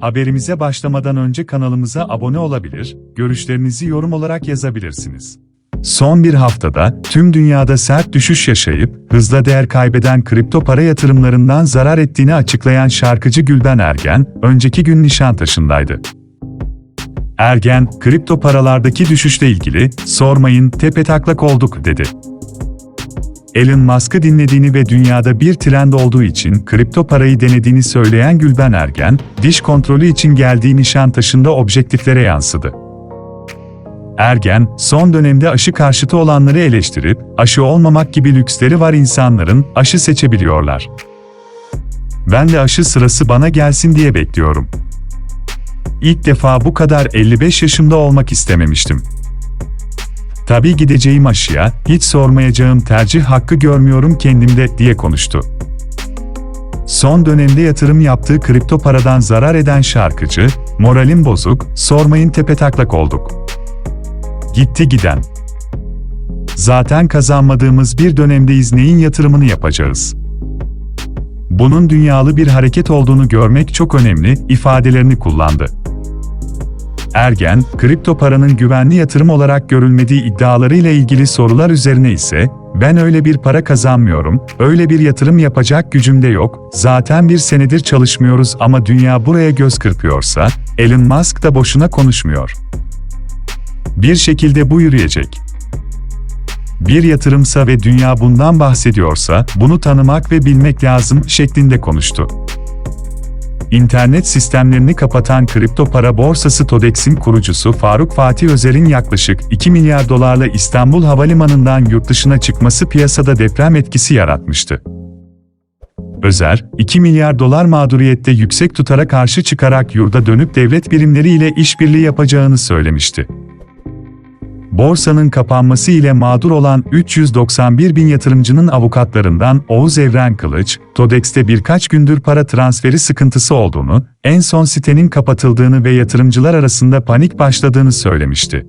Haberimize başlamadan önce kanalımıza abone olabilir, görüşlerinizi yorum olarak yazabilirsiniz. Son bir haftada tüm dünyada sert düşüş yaşayıp hızla değer kaybeden kripto para yatırımlarından zarar ettiğini açıklayan şarkıcı Gülben Ergen, önceki gün Nişantaşı'ndaydı. Ergen, kripto paralardaki düşüşle ilgili, sormayın tepetaklak olduk dedi. Elon Musk'ı dinlediğini ve dünyada bir trend olduğu için kripto parayı denediğini söyleyen Gülben Ergen, diş kontrolü için geldiği Nişantaşı'nda objektiflere yansıdı. Ergen, son dönemde aşı karşıtı olanları eleştirip, aşı olmamak gibi lüksleri var insanların, aşı seçebiliyorlar. Ben de aşı sırası bana gelsin diye bekliyorum. İlk defa bu kadar 55 yaşımda olmak istememiştim. Tabii gideceğim aşıya, hiç sormayacağım tercih hakkı görmüyorum kendimde diye konuştu. Son dönemde yatırım yaptığı kripto paradan zarar eden şarkıcı, moralim bozuk, sormayın tepetaklak olduk. Gitti giden. Zaten kazanmadığımız bir dönemdeyiz neyin yatırımını yapacağız? Bunun dünyalı bir hareket olduğunu görmek çok önemli ifadelerini kullandı. Ergen, kripto paranın güvenli yatırım olarak görülmediği iddialarıyla ilgili sorular üzerine ise, ben öyle bir para kazanmıyorum, öyle bir yatırım yapacak gücüm de yok, zaten bir senedir çalışmıyoruz ama dünya buraya göz kırpıyorsa, Elon Musk da boşuna konuşmuyor. Bir şekilde bu yürüyecek. Bir yatırımsa ve dünya bundan bahsediyorsa, bunu tanımak ve bilmek lazım şeklinde konuştu. İnternet sistemlerini kapatan kripto para borsası TODEX'in kurucusu Faruk Fatih Özer'in yaklaşık 2 milyar dolarla İstanbul Havalimanı'ndan yurt dışına çıkması piyasada deprem etkisi yaratmıştı. Özer, 2 milyar dolar mağduriyette yüksek tutara karşı çıkarak yurda dönüp devlet birimleriyle işbirliği yapacağını söylemişti. Borsanın kapanması ile mağdur olan 391 bin yatırımcının avukatlarından Oğuz Evren Kılıç, TODEX'te birkaç gündür para transferi sıkıntısı olduğunu, en son sitenin kapatıldığını ve yatırımcılar arasında panik başladığını söylemişti.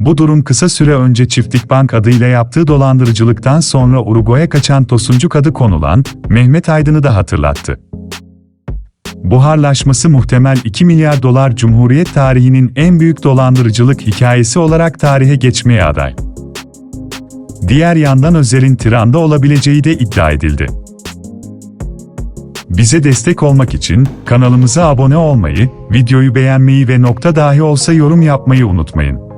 Bu durum kısa süre önce Çiftlik Bank adıyla yaptığı dolandırıcılıktan sonra Uruguay'a kaçan Tosuncuk adı konulan Mehmet Aydın'ı da hatırlattı. Buharlaşması muhtemel 2 milyar dolar Cumhuriyet tarihinin en büyük dolandırıcılık hikayesi olarak tarihe geçmeye aday. Diğer yandan Özer'in tiranda olabileceği de iddia edildi. Bize destek olmak için kanalımıza abone olmayı, videoyu beğenmeyi ve nokta dahi olsa yorum yapmayı unutmayın.